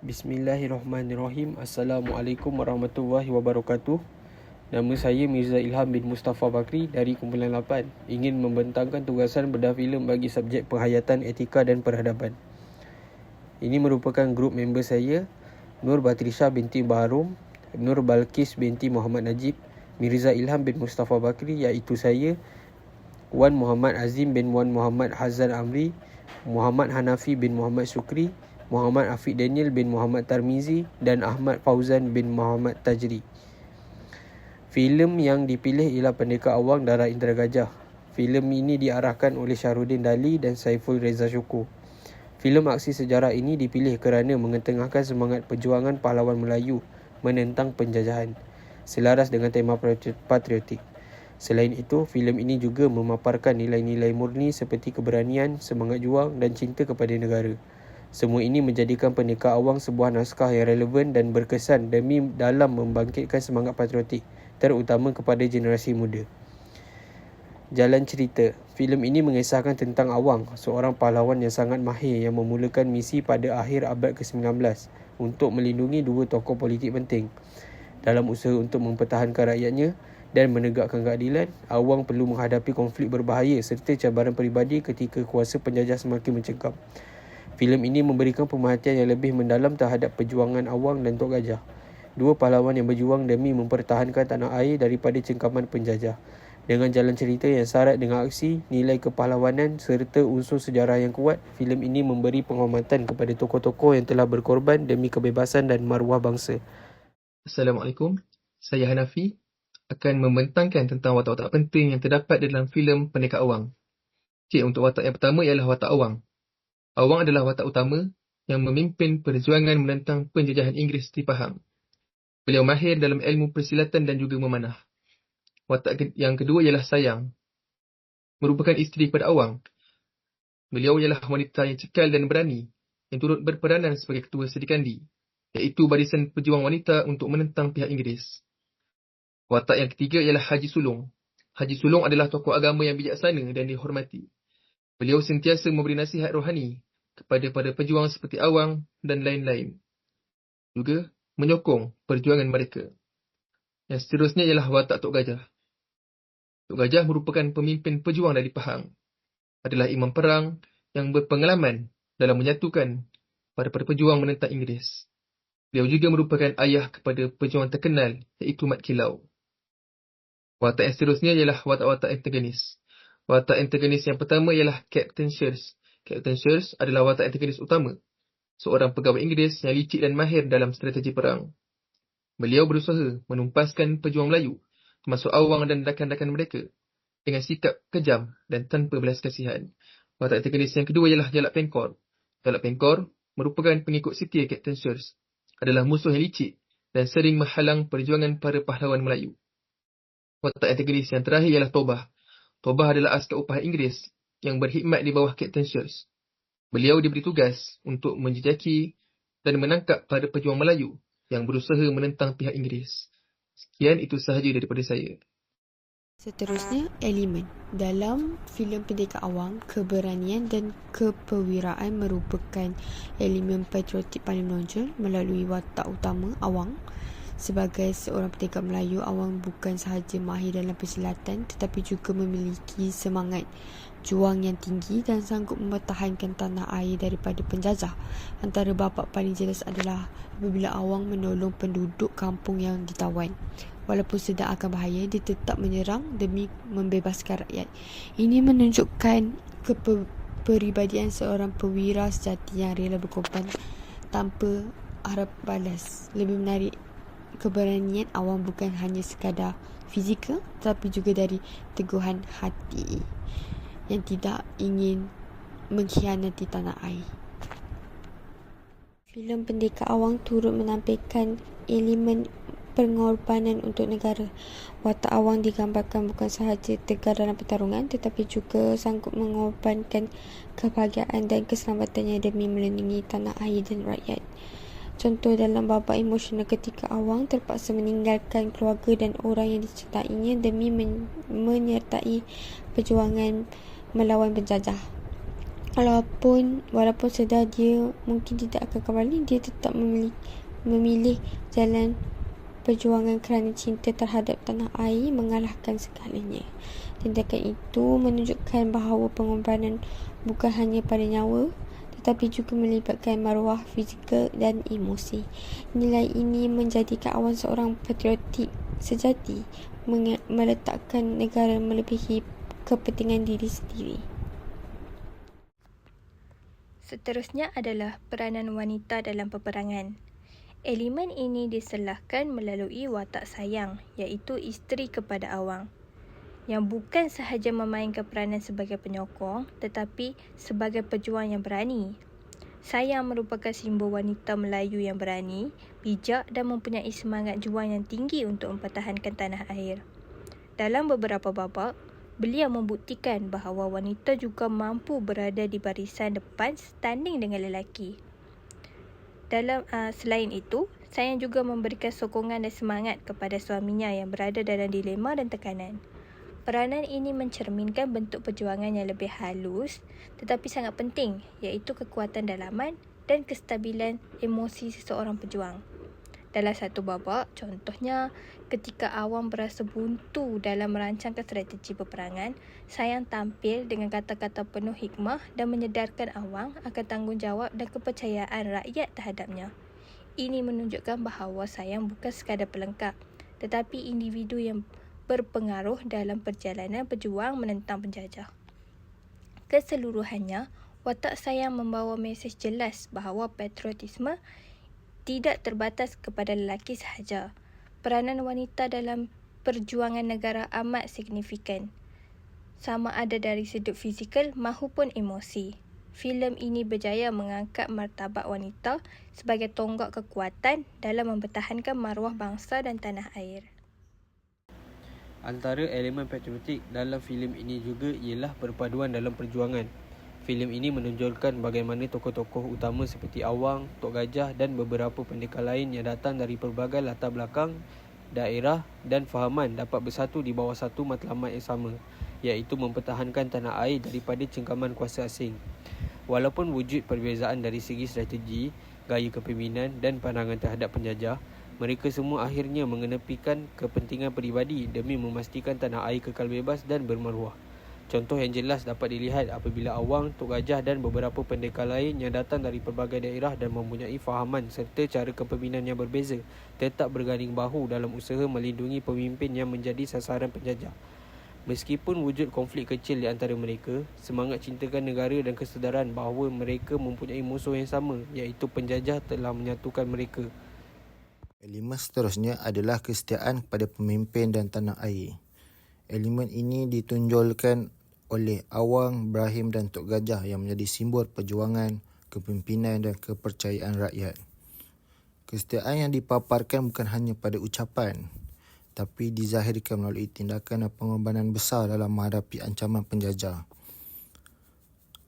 Bismillahirrahmanirrahim. Assalamualaikum warahmatullahi wabarakatuh. Nama saya Mirza Ilham bin Mustafa Bakri dari Kumpulan 8. Ingin membentangkan tugasan bedah filem bagi subjek penghayatan etika dan peradaban. Ini merupakan grup member saya, Nur Batrisha binti Baharum, Nur Balkis binti Muhammad Najib, Mirza Ilham bin Mustafa Bakri iaitu saya, Wan Muhammad Azim bin Wan Muhammad Hazan Amri, Muhammad Hanafi bin Muhammad Sukri, Muhammad Afiq Daniel bin Muhammad Tarmizi dan Ahmad Fauzan bin Muhammad Tajri. Filem yang dipilih ialah Pendekar Awang Darah Indra Gajah. Filem ini diarahkan oleh Syahrudin Dali dan Saiful Reza Syukur. Filem aksi sejarah ini dipilih kerana mengetengahkan semangat perjuangan pahlawan Melayu menentang penjajahan selaras dengan tema patriotik. Selain itu, filem ini juga memaparkan nilai-nilai murni seperti keberanian, semangat juang dan cinta kepada negara. Semua ini menjadikan Pendekar Awang sebuah naskah yang relevan dan berkesan demi dalam membangkitkan semangat patriotik, terutama kepada generasi muda. Jalan cerita Filem ini mengisahkan tentang Awang, seorang pahlawan yang sangat mahir yang memulakan misi pada akhir abad ke-19 untuk melindungi dua tokoh politik penting. Dalam usaha untuk mempertahankan rakyatnya, dan menegakkan keadilan, awang perlu menghadapi konflik berbahaya serta cabaran peribadi ketika kuasa penjajah semakin mencengkam. Filem ini memberikan pemerhatian yang lebih mendalam terhadap perjuangan awang dan Tok Gajah. Dua pahlawan yang berjuang demi mempertahankan tanah air daripada cengkaman penjajah. Dengan jalan cerita yang syarat dengan aksi, nilai kepahlawanan serta unsur sejarah yang kuat, filem ini memberi penghormatan kepada tokoh-tokoh yang telah berkorban demi kebebasan dan maruah bangsa. Assalamualaikum. Saya Hanafi akan membentangkan tentang watak-watak penting yang terdapat dalam filem Pendekar Awang. Okey, untuk watak yang pertama ialah watak Awang. Awang adalah watak utama yang memimpin perjuangan menentang penjajahan Inggeris di Pahang. Beliau mahir dalam ilmu persilatan dan juga memanah. Watak yang kedua ialah Sayang. Merupakan isteri kepada Awang. Beliau ialah wanita yang cekal dan berani yang turut berperanan sebagai ketua Sedikandi, iaitu barisan pejuang wanita untuk menentang pihak Inggeris. Watak yang ketiga ialah Haji Sulong. Haji Sulong adalah tokoh agama yang bijaksana dan dihormati. Beliau sentiasa memberi nasihat rohani kepada para pejuang seperti Awang dan lain-lain. Juga menyokong perjuangan mereka. Yang seterusnya ialah watak Tok Gajah. Tok Gajah merupakan pemimpin pejuang dari Pahang. Adalah imam perang yang berpengalaman dalam menyatukan para-para pejuang menentang Inggeris. Beliau juga merupakan ayah kepada pejuang terkenal iaitu Mat Kilau. Watak yang seterusnya ialah watak-watak antagonis. Watak antagonis yang pertama ialah Captain Shears. Captain Shears adalah watak antagonis utama. Seorang pegawai Inggeris yang licik dan mahir dalam strategi perang. Beliau berusaha menumpaskan pejuang Melayu, termasuk awang dan rakan-rakan mereka, dengan sikap kejam dan tanpa belas kasihan. Watak antagonis yang kedua ialah Jalak Pengkor. Jalak Pengkor merupakan pengikut setia Captain Shears. Adalah musuh yang licik dan sering menghalang perjuangan para pahlawan Melayu. Watak antagonis yang terakhir ialah Tobah. Tobah adalah askar upah Inggeris yang berkhidmat di bawah Captain Shears. Beliau diberi tugas untuk menjejaki dan menangkap para pejuang Melayu yang berusaha menentang pihak Inggeris. Sekian itu sahaja daripada saya. Seterusnya, elemen. Dalam filem Pendekar Awang, keberanian dan kepewiraan merupakan elemen patriotik paling menonjol melalui watak utama Awang Sebagai seorang pendekar Melayu, Awang bukan sahaja mahir dalam persilatan tetapi juga memiliki semangat juang yang tinggi dan sanggup mempertahankan tanah air daripada penjajah. Antara bapa paling jelas adalah apabila Awang menolong penduduk kampung yang ditawan. Walaupun sedang akan bahaya, dia tetap menyerang demi membebaskan rakyat. Ini menunjukkan kepribadian seorang pewira sejati yang rela berkorban tanpa harap balas. Lebih menarik keberanian awam bukan hanya sekadar fizikal tetapi juga dari teguhan hati yang tidak ingin mengkhianati tanah air. Filem Pendekar Awang turut menampilkan elemen pengorbanan untuk negara. Watak Awang digambarkan bukan sahaja tegar dalam pertarungan tetapi juga sanggup mengorbankan kebahagiaan dan keselamatannya demi melindungi tanah air dan rakyat. Contoh dalam babak emosional ketika Awang terpaksa meninggalkan keluarga dan orang yang dicintainya demi men- menyertai perjuangan melawan penjajah. walaupun walaupun sedar dia mungkin tidak akan kembali dia tetap memilih memilih jalan perjuangan kerana cinta terhadap tanah air mengalahkan segalanya. Tindakan itu menunjukkan bahawa pengorbanan bukan hanya pada nyawa tetapi juga melibatkan maruah fizikal dan emosi. Nilai ini menjadikan awan seorang patriotik sejati meletakkan negara melebihi kepentingan diri sendiri. Seterusnya adalah peranan wanita dalam peperangan. Elemen ini diselahkan melalui watak sayang iaitu isteri kepada awang yang bukan sahaja memainkan peranan sebagai penyokong tetapi sebagai pejuang yang berani. Sayang merupakan simbol wanita Melayu yang berani, bijak dan mempunyai semangat juang yang tinggi untuk mempertahankan tanah air. Dalam beberapa babak, beliau membuktikan bahawa wanita juga mampu berada di barisan depan standing dengan lelaki. Dalam uh, selain itu, sayang juga memberikan sokongan dan semangat kepada suaminya yang berada dalam dilema dan tekanan. Peranan ini mencerminkan bentuk perjuangan yang lebih halus tetapi sangat penting iaitu kekuatan dalaman dan kestabilan emosi seseorang pejuang dalam satu babak. Contohnya, ketika awam berasa buntu dalam merancangkan strategi peperangan, sayang tampil dengan kata-kata penuh hikmah dan menyedarkan awang akan tanggungjawab dan kepercayaan rakyat terhadapnya. Ini menunjukkan bahawa sayang bukan sekadar pelengkap, tetapi individu yang berpengaruh dalam perjalanan berjuang menentang penjajah. Keseluruhannya, watak sayang membawa mesej jelas bahawa patriotisme tidak terbatas kepada lelaki sahaja. Peranan wanita dalam perjuangan negara amat signifikan. Sama ada dari sudut fizikal maupun emosi. Filem ini berjaya mengangkat martabat wanita sebagai tonggak kekuatan dalam mempertahankan maruah bangsa dan tanah air. Antara elemen patriotik dalam filem ini juga ialah perpaduan dalam perjuangan filem ini menonjolkan bagaimana tokoh-tokoh utama seperti Awang, Tok Gajah dan beberapa pendekar lain yang datang dari pelbagai latar belakang, daerah dan fahaman dapat bersatu di bawah satu matlamat yang sama, iaitu mempertahankan tanah air daripada cengkaman kuasa asing. Walaupun wujud perbezaan dari segi strategi, gaya kepimpinan dan pandangan terhadap penjajah, mereka semua akhirnya mengenepikan kepentingan peribadi demi memastikan tanah air kekal bebas dan bermaruah. Contoh yang jelas dapat dilihat apabila Awang, Tok Gajah dan beberapa pendekar lain yang datang dari pelbagai daerah dan mempunyai fahaman serta cara kepemimpinan yang berbeza tetap berganding bahu dalam usaha melindungi pemimpin yang menjadi sasaran penjajah. Meskipun wujud konflik kecil di antara mereka, semangat cintakan negara dan kesedaran bahawa mereka mempunyai musuh yang sama iaitu penjajah telah menyatukan mereka. Elemen seterusnya adalah kesetiaan kepada pemimpin dan tanah air. Elemen ini ditunjulkan oleh Awang, Ibrahim dan Tok Gajah yang menjadi simbol perjuangan, kepimpinan dan kepercayaan rakyat. Kesetiaan yang dipaparkan bukan hanya pada ucapan, tapi dizahirkan melalui tindakan dan pengorbanan besar dalam menghadapi ancaman penjajah.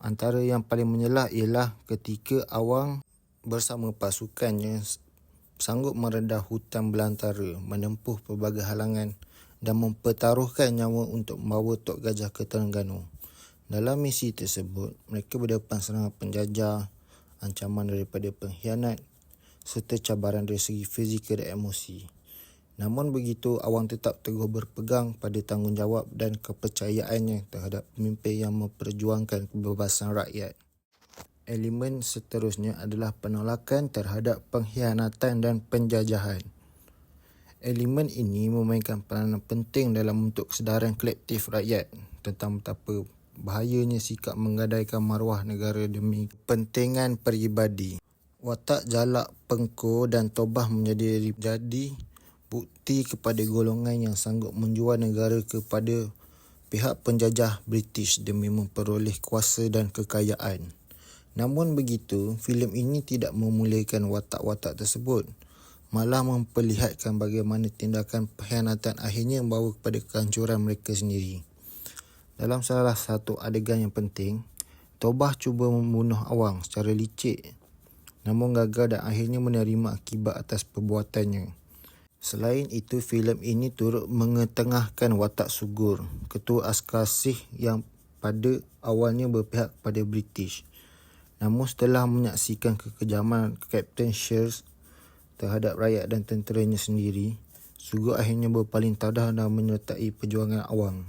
Antara yang paling menyelah ialah ketika Awang bersama pasukannya sanggup meredah hutan belantara, menempuh pelbagai halangan dan mempertaruhkan nyawa untuk membawa Tok Gajah ke Terengganu. Dalam misi tersebut, mereka berdepan serangan penjajah, ancaman daripada pengkhianat serta cabaran dari segi fizikal dan emosi. Namun begitu, Awang tetap teguh berpegang pada tanggungjawab dan kepercayaannya terhadap pemimpin yang memperjuangkan kebebasan rakyat. Elemen seterusnya adalah penolakan terhadap pengkhianatan dan penjajahan. Elemen ini memainkan peranan penting dalam bentuk kesedaran kolektif rakyat tentang betapa bahayanya sikap menggadaikan maruah negara demi kepentingan peribadi. Watak jalak pengko dan tobah menjadi jadi bukti kepada golongan yang sanggup menjual negara kepada pihak penjajah British demi memperoleh kuasa dan kekayaan. Namun begitu, filem ini tidak memulihkan watak-watak tersebut malah memperlihatkan bagaimana tindakan pengkhianatan akhirnya membawa kepada kehancuran mereka sendiri. Dalam salah satu adegan yang penting, Tobah cuba membunuh Awang secara licik namun gagal dan akhirnya menerima akibat atas perbuatannya. Selain itu, filem ini turut mengetengahkan watak Sugur, ketua askar Sikh yang pada awalnya berpihak pada British. Namun setelah menyaksikan kekejaman Captain Shears terhadap rakyat dan tenteranya sendiri, Sugo akhirnya berpaling tadah dan menyertai perjuangan awang.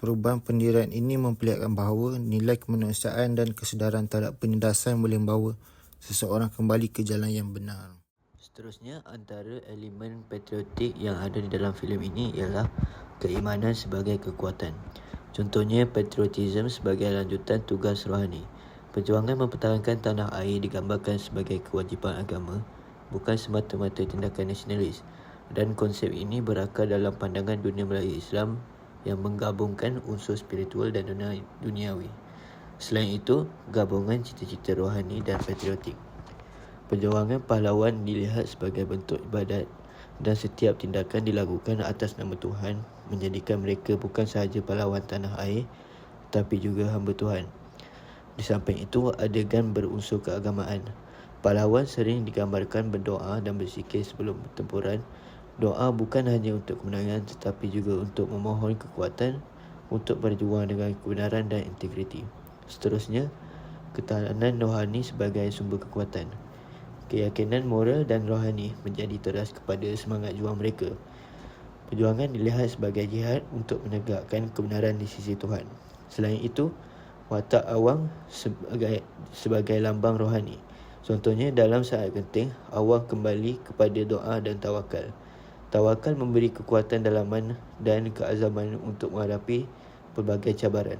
Perubahan pendirian ini memperlihatkan bahawa nilai kemanusiaan dan kesedaran terhadap penindasan boleh membawa seseorang kembali ke jalan yang benar. Seterusnya, antara elemen patriotik yang ada di dalam filem ini ialah keimanan sebagai kekuatan. Contohnya, patriotism sebagai lanjutan tugas rohani. Perjuangan mempertahankan tanah air digambarkan sebagai kewajipan agama, bukan semata-mata tindakan nasionalis. Dan konsep ini berakar dalam pandangan dunia Melayu Islam yang menggabungkan unsur spiritual dan dunia duniawi. Selain itu, gabungan cita-cita rohani dan patriotik. Perjuangan pahlawan dilihat sebagai bentuk ibadat dan setiap tindakan dilakukan atas nama Tuhan menjadikan mereka bukan sahaja pahlawan tanah air tapi juga hamba Tuhan. Di samping itu, adegan berunsur keagamaan. Pahlawan sering digambarkan berdoa dan bersikir sebelum pertempuran Doa bukan hanya untuk kemenangan tetapi juga untuk memohon kekuatan untuk berjuang dengan kebenaran dan integriti. Seterusnya, ketahanan rohani sebagai sumber kekuatan. Keyakinan moral dan rohani menjadi teras kepada semangat juang mereka. Perjuangan dilihat sebagai jihad untuk menegakkan kebenaran di sisi Tuhan. Selain itu, watak awang sebagai sebagai lambang rohani. Contohnya dalam saat genting, awang kembali kepada doa dan tawakal. Tawakal memberi kekuatan dalaman dan keazaman untuk menghadapi pelbagai cabaran.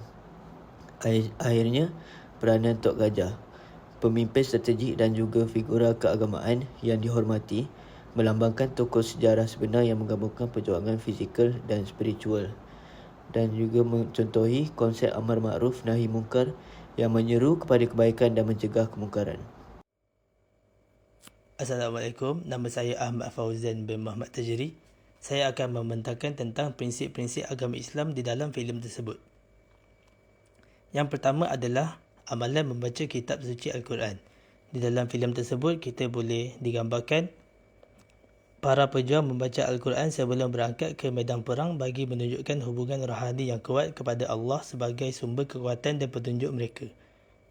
Akhirnya, peranan Tok Gajah, pemimpin strategik dan juga figura keagamaan yang dihormati, melambangkan tokoh sejarah sebenar yang menggabungkan perjuangan fizikal dan spiritual dan juga mencontohi konsep amar makruf nahi mungkar yang menyeru kepada kebaikan dan mencegah kemungkaran. Assalamualaikum, nama saya Ahmad Fauzan bin Muhammad Tajiri. Saya akan membentangkan tentang prinsip-prinsip agama Islam di dalam filem tersebut. Yang pertama adalah amalan membaca kitab suci Al-Quran. Di dalam filem tersebut, kita boleh digambarkan para pejuang membaca Al-Quran sebelum berangkat ke medan perang bagi menunjukkan hubungan rohani yang kuat kepada Allah sebagai sumber kekuatan dan petunjuk mereka.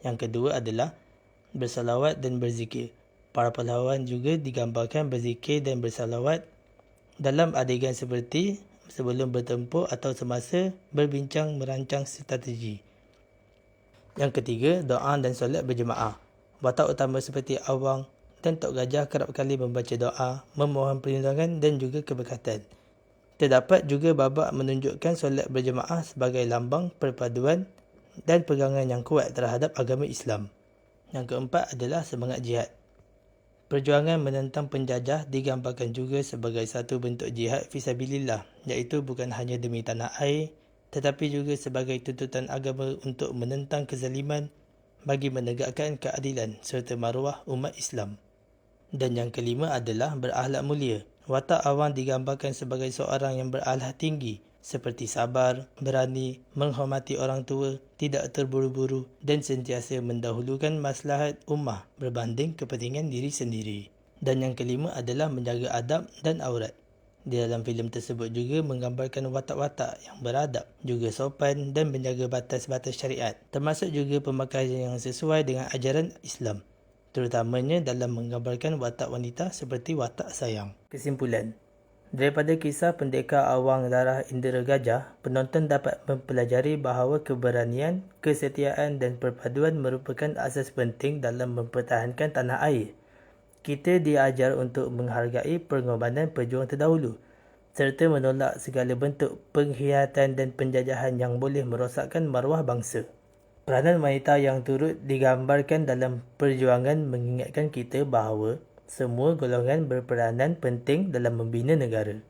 Yang kedua adalah bersalawat dan berzikir. Para pahlawan juga digambarkan berzikir dan bersalawat dalam adegan seperti sebelum bertempur atau semasa berbincang merancang strategi. Yang ketiga, doa dan solat berjemaah. Watak utama seperti awang dan Tok Gajah kerap kali membaca doa, memohon perlindungan dan juga keberkatan. Terdapat juga babak menunjukkan solat berjemaah sebagai lambang perpaduan dan pegangan yang kuat terhadap agama Islam. Yang keempat adalah semangat jihad. Perjuangan menentang penjajah digambarkan juga sebagai satu bentuk jihad fisabilillah iaitu bukan hanya demi tanah air tetapi juga sebagai tuntutan agama untuk menentang kezaliman bagi menegakkan keadilan serta maruah umat Islam. Dan yang kelima adalah berakhlak mulia. Watak awang digambarkan sebagai seorang yang berakhlak tinggi seperti sabar, berani, menghormati orang tua, tidak terburu-buru dan sentiasa mendahulukan maslahat ummah berbanding kepentingan diri sendiri. Dan yang kelima adalah menjaga adab dan aurat. Di dalam filem tersebut juga menggambarkan watak-watak yang beradab, juga sopan dan menjaga batas-batas syariat, termasuk juga pemakaian yang sesuai dengan ajaran Islam, terutamanya dalam menggambarkan watak wanita seperti watak sayang. Kesimpulan, Daripada kisah pendekar awang darah Indera Gajah, penonton dapat mempelajari bahawa keberanian, kesetiaan dan perpaduan merupakan asas penting dalam mempertahankan tanah air. Kita diajar untuk menghargai pengorbanan pejuang terdahulu serta menolak segala bentuk pengkhianatan dan penjajahan yang boleh merosakkan maruah bangsa. Peranan wanita yang turut digambarkan dalam perjuangan mengingatkan kita bahawa semua golongan berperanan penting dalam membina negara.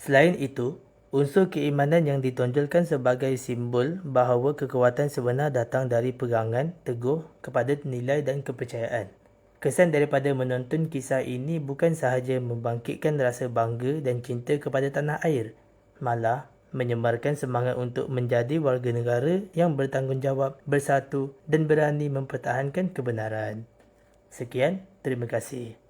Selain itu, unsur keimanan yang ditonjolkan sebagai simbol bahawa kekuatan sebenar datang dari pegangan teguh kepada nilai dan kepercayaan. Kesan daripada menonton kisah ini bukan sahaja membangkitkan rasa bangga dan cinta kepada tanah air, malah menyemarkan semangat untuk menjadi warga negara yang bertanggungjawab, bersatu dan berani mempertahankan kebenaran. Sekian, terima kasih.